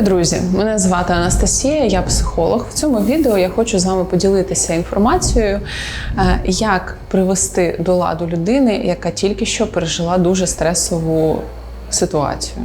Вітаю, друзі! Мене звати Анастасія, я психолог. В цьому відео я хочу з вами поділитися інформацією, е, як привести до ладу людини, яка тільки що пережила дуже стресову ситуацію.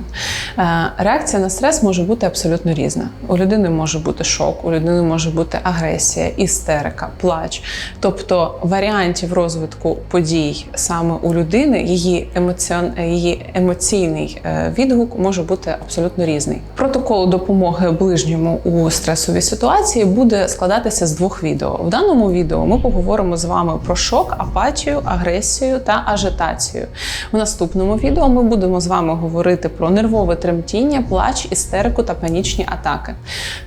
Е, Реакція на стрес може бути абсолютно різна. У людини може бути шок, у людини може бути агресія, істерика, плач. Тобто варіантів розвитку подій саме у людини, її, емоціон... її емоційний е, відгук може бути абсолютно різний. Протокол допомоги ближньому у стресовій ситуації буде складатися з двох відео. В даному відео ми поговоримо з вами про шок, апатію, агресію та ажитацію. В наступному відео ми будемо з вами говорити про нервове тремтіння, плач, істерику та панічні атаки.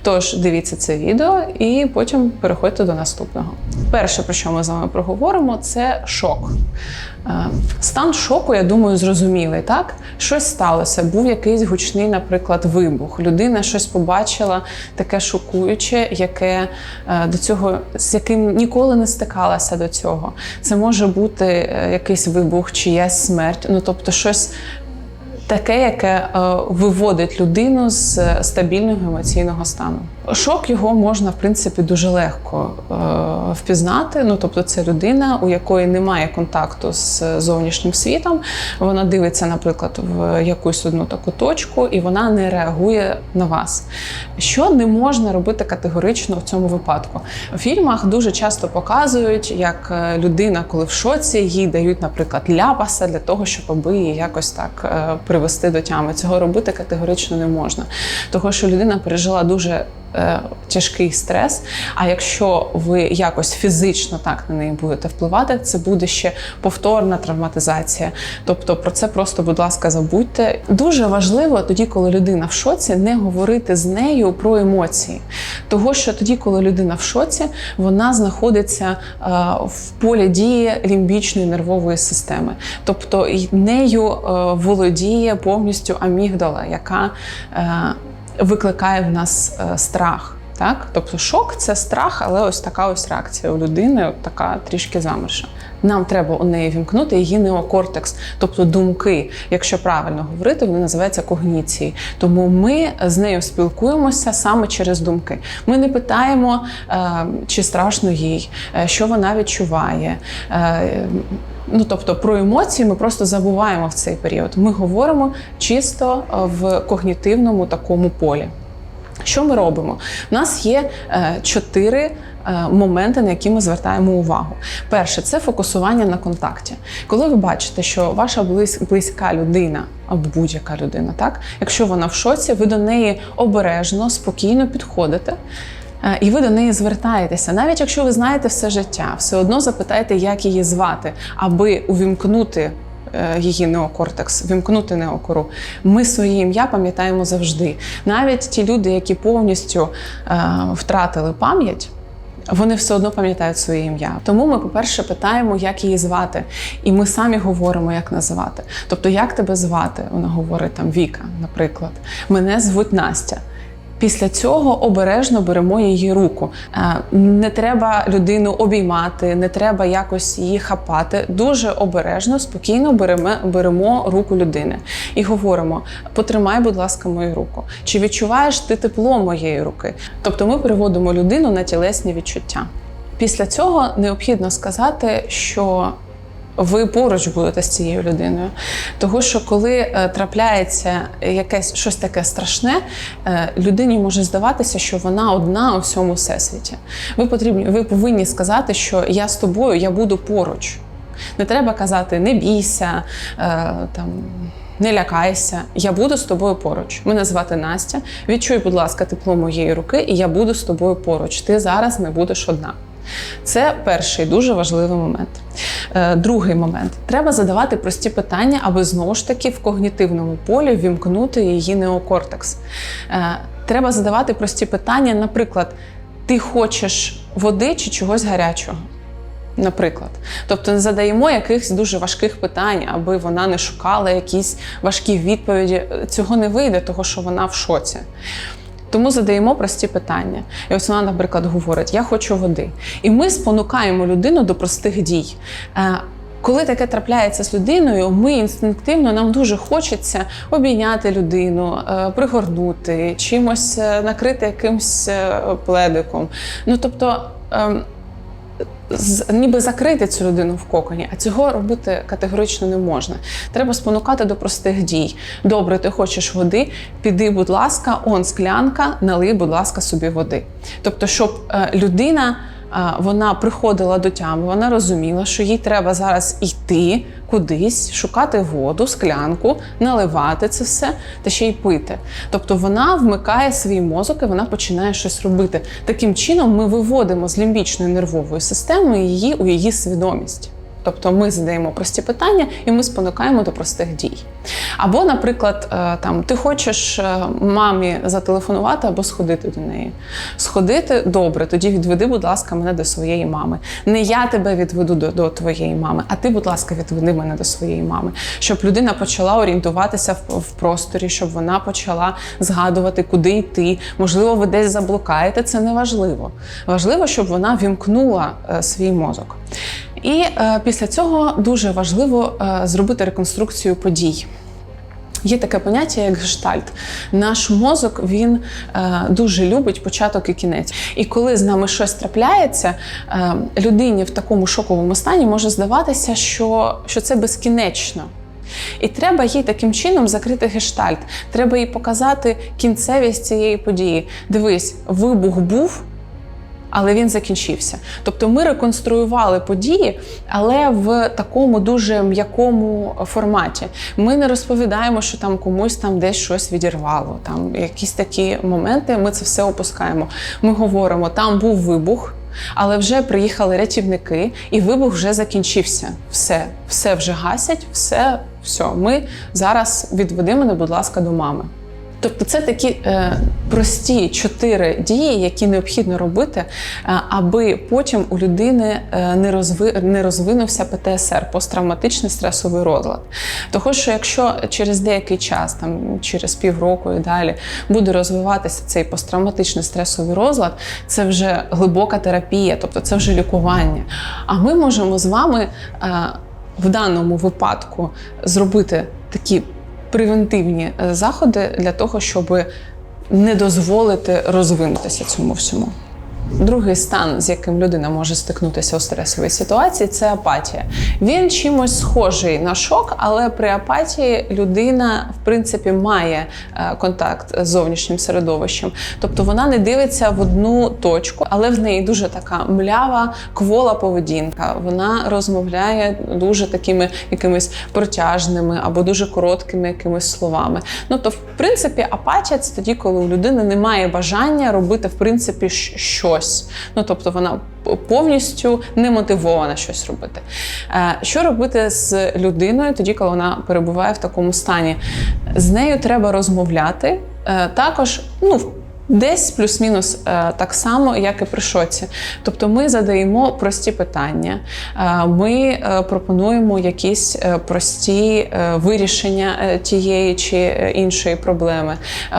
Тож дивіться це відео і потім переходьте до наступного. Перше, про що ми з вами проговоримо, це шок. Е, Стан шоку, я думаю, зрозумілий, так? Щось сталося, був якийсь гучний, наприклад, вибух. Людина щось побачила таке шокуюче, яке е, до цього, з яким ніколи не стикалася до цього. Це може бути е, якийсь вибух, чиясь смерть, ну тобто щось таке, яке е, виводить людину з е, стабільного емоційного стану. Шок його можна в принципі дуже легко е, впізнати. Ну тобто, це людина, у якої немає контакту з зовнішнім світом. Вона дивиться, наприклад, в якусь одну таку точку, і вона не реагує на вас. Що не можна робити категорично в цьому випадку? У фільмах дуже часто показують, як е, людина, коли в шоці, їй дають, наприклад, ляпаса для того, щоб аби її якось так е, привести до тями. Цього робити категорично не можна, того що людина пережила дуже тяжкий стрес. А якщо ви якось фізично так на неї будете впливати, це буде ще повторна травматизація. Тобто про це просто, будь ласка, забудьте. Дуже важливо тоді, коли людина в шоці, не говорити з нею про емоції. Того, що тоді, коли людина в шоці, вона знаходиться е, в полі дії лімбічної нервової системи. Тобто нею е, володіє повністю амігдала, яка е, викликає в нас е, страх. Так? Тобто шок це страх, але ось така ось реакція у людини, от така трішки замерша. Нам треба у неї вімкнути її неокортекс, тобто думки, якщо правильно говорити, вони називаються когніції. Тому ми з нею спілкуємося саме через думки. Ми не питаємо, е, чи страшно їй, е, що вона відчуває. Е, Ну, тобто про емоції ми просто забуваємо в цей період. Ми говоримо чисто в когнітивному такому полі. Що ми робимо? У нас є е, чотири е, моменти, на які ми звертаємо увагу. Перше це фокусування на контакті. Коли ви бачите, що ваша близька людина або будь-яка людина, так, якщо вона в шоці, ви до неї обережно, спокійно підходите. Е, І ви до неї звертаєтеся, навіть якщо ви знаєте все життя, все одно запитайте, як її звати, аби увімкнути її неокортекс, вімкнути неокору. Ми своє ім'я пам'ятаємо завжди. Навіть ті люди, які повністю е, втратили пам'ять. Вони все одно пам'ятають своє ім'я. Тому ми, по-перше, питаємо, як її звати, і ми самі говоримо, як називати. Тобто, як тебе звати? Вона говорить там Віка, наприклад. Мене звуть Настя. Після цього обережно беремо її руку. Е, Не треба людину обіймати, не треба якось її хапати. Дуже обережно, спокійно беремо, беремо руку людини і говоримо: потримай, будь ласка, мою руку. Чи відчуваєш ти тепло моєї руки? Тобто ми переводимо людину на тілесні відчуття. Після цього необхідно сказати, що ви поруч будете з цією людиною. Того, що коли е, трапляється якесь щось таке страшне, е, людині може здаватися, що вона одна у всьому всесвіті. Ви потрібні, ви повинні сказати, що я з тобою, я буду поруч. Не треба казати не бійся, е, там. Не лякайся, я буду з тобою поруч. Мене звати Настя. Відчуй, будь ласка, тепло моєї руки, і я буду з тобою поруч. Ти зараз не будеш одна. Це перший дуже важливий момент. Е, Другий момент треба задавати прості питання, аби знову ж таки в когнітивному полі вімкнути її неокортекс. Е, Треба задавати прості питання, наприклад, ти хочеш води чи чогось гарячого? Наприклад, тобто не задаємо якихось дуже важких питань, аби вона не шукала якісь важкі відповіді. Цього не вийде, того що вона в шоці. Тому задаємо прості питання. І ось вона, наприклад, говорить: Я хочу води. І ми спонукаємо людину до простих дій. Е, Коли таке трапляється з людиною, ми інстинктивно нам дуже хочеться обійняти людину, е, пригорнути, чимось е, накрити якимсь пледиком. Ну тобто. З- ніби закрити цю людину в коконі, а цього робити категорично не можна. Треба спонукати до простих дій. Добре, ти хочеш води, піди, будь ласка, он склянка, налий, будь ласка, собі води. Тобто, щоб е, людина. е, Вона приходила до тями, вона розуміла, що їй треба зараз йти кудись, шукати воду, склянку, наливати це все та ще й пити. Тобто вона вмикає свій мозок і вона починає щось робити. Таким чином ми виводимо з лімбічної нервової системи її у її свідомість. Тобто ми задаємо прості питання і ми спонукаємо до простих дій. Або, наприклад, е, там ти хочеш е, мамі зателефонувати або сходити до неї. Сходити добре, тоді відведи, будь ласка, мене до своєї мами. Не я тебе відведу до, до твоєї мами, а ти, будь ласка, відведи мене до своєї мами. Щоб людина почала орієнтуватися в, в просторі, щоб вона почала згадувати, куди йти. Можливо, ви десь заблукаєте, це не важливо. Важливо, щоб вона вімкнула е, свій мозок. І е, після цього дуже важливо е, зробити реконструкцію подій. Є таке поняття, як гештальт. Наш мозок він е, дуже любить початок і кінець. І коли з нами щось трапляється, е, людині в такому шоковому стані може здаватися, що, що це безкінечно. І треба їй таким чином закрити гештальт. Треба їй показати кінцевість цієї події. Дивись, вибух був, але він закінчився. Тобто ми реконструювали події, але в такому дуже м'якому форматі. Ми не розповідаємо, що там комусь там десь щось відірвало. Там якісь такі моменти. Ми це все опускаємо. Ми говоримо, там був вибух. Але вже приїхали рятівники, і вибух вже закінчився. Все, все вже гасять, все, все. Ми зараз відведи мене, будь ласка, до мами. Тобто це такі е, прості чотири дії, які необхідно робити, е, аби потім у людини е, не, розви, не розвинувся ПТСР посттравматичний стресовий розлад. Того, що якщо через деякий час, там через півроку і далі, буде розвиватися цей посттравматичний стресовий розлад, це вже глибока терапія, тобто це вже лікування. А ми можемо з вами е, в даному випадку зробити такі превентивні е, заходи для того, щоб не дозволити розвинутися цьому всьому. Другий стан, з яким людина може стикнутися у стресовій ситуації, це апатія. Він чимось схожий на шок, але при апатії людина, в принципі, має е, контакт з зовнішнім середовищем. Тобто вона не дивиться в одну точку, але в неї дуже така млява, квола поведінка. Вона розмовляє дуже такими якимись протяжними або дуже короткими якимись словами. Ну то, в принципі, апатія це тоді, коли у людини немає бажання робити в принципі щ- щось. Ну тобто вона повністю не мотивована щось робити. Е, Що робити з людиною тоді, коли вона перебуває в такому стані? З нею треба розмовляти. Е, Також, ну, Десь плюс-мінус е, так само, як і при шоці. Тобто ми задаємо прості питання, е, ми е, пропонуємо якісь прості вирішення тієї чи іншої проблеми,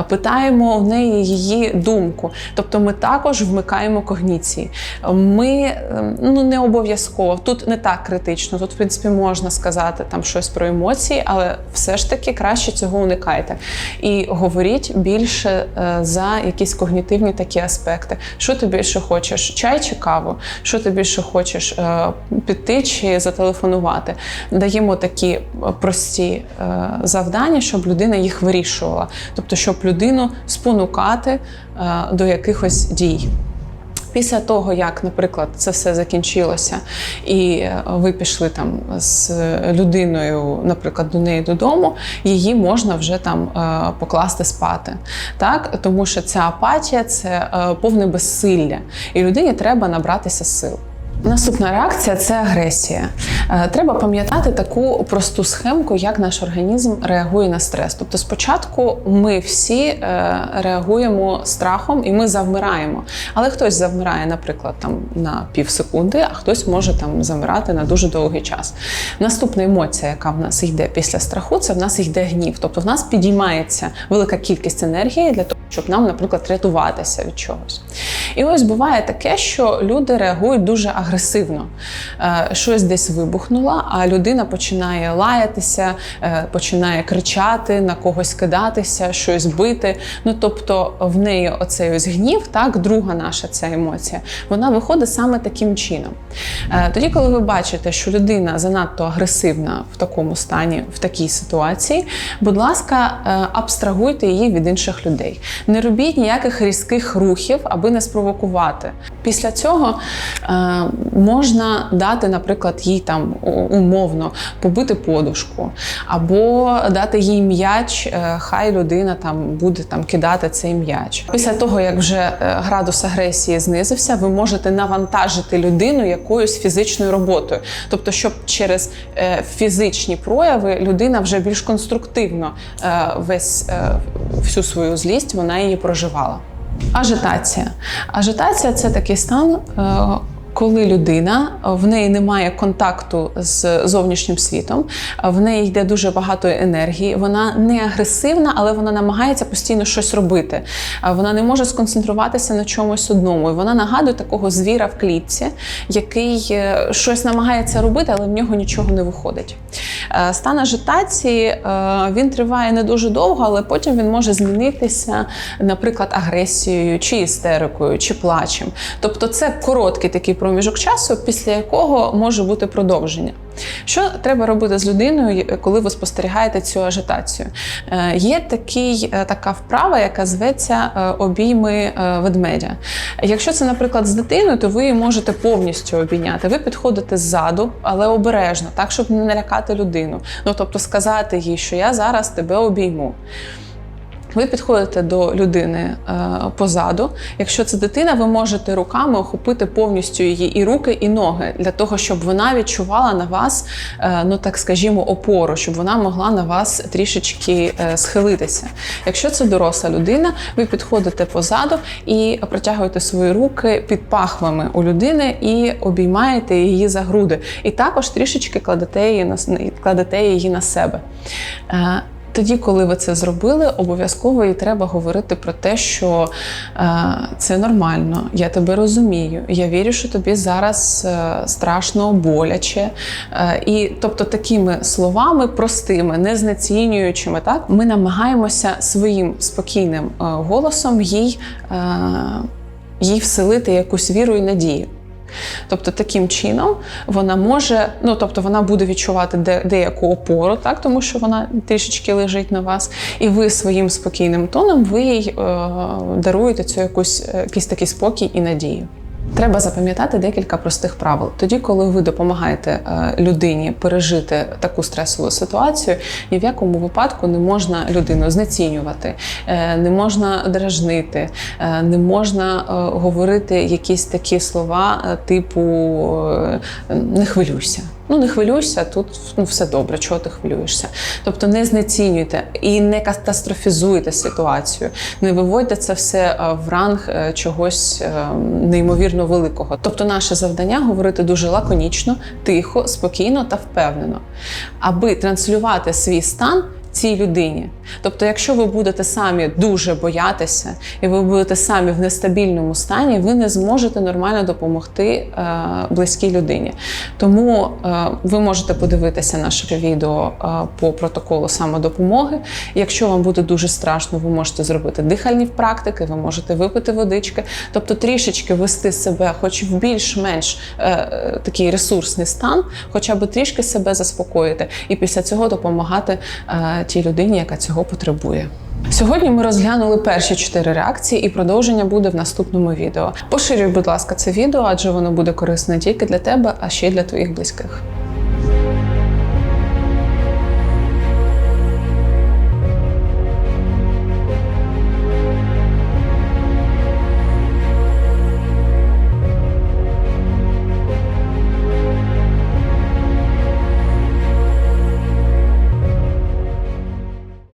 питаємо в неї її думку. Тобто ми також вмикаємо когніції. Ми е, ну не обов'язково тут не так критично. Тут, в принципі, можна сказати там щось про емоції, але все ж таки краще цього уникайте. І говоріть більше за якісь когнітивні такі аспекти. Що ти більше хочеш? Чай чи каву? Що ти більше хочеш? Е, Піти чи зателефонувати? Даємо такі е, прості е, завдання, щоб людина їх вирішувала. Тобто, щоб людину спонукати до якихось дій. Після того, як, наприклад, це все закінчилося, і е, ви пішли там з людиною, наприклад, до неї додому, її можна вже там е, покласти спати. Так? Тому що ця апатія це е, повне безсилля, і людині треба набратися сил. Наступна реакція це агресія. Е, Треба пам'ятати таку просту схемку, як наш організм реагує на стрес. Тобто, спочатку ми всі е, реагуємо страхом і ми завмираємо. Але хтось завмирає, наприклад, там на пів секунди, а хтось може там завмирати на дуже довгий час. Наступна емоція, яка в нас йде після страху, це в нас йде гнів. Тобто в нас підіймається велика кількість енергії для того, щоб нам, наприклад, рятуватися від чогось. І ось буває таке, що люди реагують дуже агресивно. Е, Щось десь вибухнуло, а людина починає лаятися, е, починає кричати, на когось кидатися, щось бити. Ну тобто в неї оцей ось гнів, так, друга наша ця емоція, вона виходить саме таким чином. Е, Тоді, коли ви бачите, що людина занадто агресивна в такому стані, в такій ситуації, будь ласка, абстрагуйте її від інших людей. Не робіть ніяких різких рухів, аби не спровокувати. Після цього можна дати, наприклад, їй там умовно побити подушку, або дати їй м'яч, е, хай людина там буде там кидати цей м'яч. Після того, як вже е, градус агресії знизився, ви можете навантажити людину якоюсь фізичною роботою. Тобто, щоб через е, фізичні прояви людина вже більш конструктивно весь всю свою злість вона її проживала. Ажитація. Ажитація це такий стан. Коли людина в неї немає контакту з зовнішнім світом, в неї йде дуже багато енергії. Вона не агресивна, але вона намагається постійно щось робити. Вона не може сконцентруватися на чомусь одному. І вона нагадує такого звіра в клітці, який е, щось намагається робити, але в нього нічого не виходить. Е, Стан ажитації е, він триває не дуже довго, але потім він може змінитися, наприклад, агресією, чи істерикою, чи плачем. Тобто, це короткий такий проміжок часу, після якого може бути продовження. Що треба робити з людиною, коли ви спостерігаєте цю ажитацію? Е, Є такий, е, така вправа, яка зветься е, обійми ведмедя. Якщо це, наприклад, з дитиною, то ви її можете повністю обійняти. Ви підходите ззаду, але обережно, так, щоб не налякати людину. Ну тобто сказати їй, що я зараз тебе обійму. Ви підходите до людини е, позаду. Якщо це дитина, ви можете руками охопити повністю її і руки, і ноги для того, щоб вона відчувала на вас, е, ну так скажімо, опору, щоб вона могла на вас трішечки е, схилитися. Якщо це доросла людина, ви підходите позаду і протягуєте свої руки під пахвами у людини і обіймаєте її за груди. І також трішечки кладете її на кладете її на себе. Тоді, коли ви це зробили, обов'язково і треба говорити про те, що е, це нормально, я тебе розумію. Я вірю, що тобі зараз е, страшно, боляче. Е, і тобто такими словами простими, не знецінюючими, так ми намагаємося своїм спокійним е, голосом їй, е, їй вселити якусь віру і надію. Тобто таким чином вона може, ну тобто вона буде відчувати де, деяку опору, так тому що вона трішечки лежить на вас, і ви своїм спокійним тоном ви їй е, даруєте цю якусь е, якийсь такий спокій і надію. Треба запам'ятати декілька простих правил. Тоді, коли ви допомагаєте е, людині пережити таку стресову ситуацію, ні в якому випадку не можна людину знецінювати, е, не можна дражнити, е, не можна говорити якісь такі слова, типу не хвилюйся. Ну, не хвилюйся, тут ну, все добре, чого ти хвилюєшся. Тобто не знецінюйте і не катастрофізуйте ситуацію, не виводьте це все е, в ранг е, чогось е, неймовірно великого. Тобто, наше завдання говорити дуже лаконічно, тихо, спокійно та впевнено, аби транслювати свій стан. Цій людині. Тобто, якщо ви будете самі дуже боятися, і ви будете самі в нестабільному стані, ви не зможете нормально допомогти е, близькій людині. Тому е, ви можете подивитися наше відео е, по протоколу самодопомоги. Якщо вам буде дуже страшно, ви можете зробити дихальні практики, ви можете випити водички, тобто трішечки вести себе, хоч в більш-менш е, такий ресурсний стан, хоча б трішки себе заспокоїти, і після цього допомагати е, тій людині, яка цього потребує. Сьогодні ми розглянули перші чотири реакції, і продовження буде в наступному відео. Поширюй, будь ласка, це відео, адже воно буде корисне не тільки для тебе, а ще й для твоїх близьких.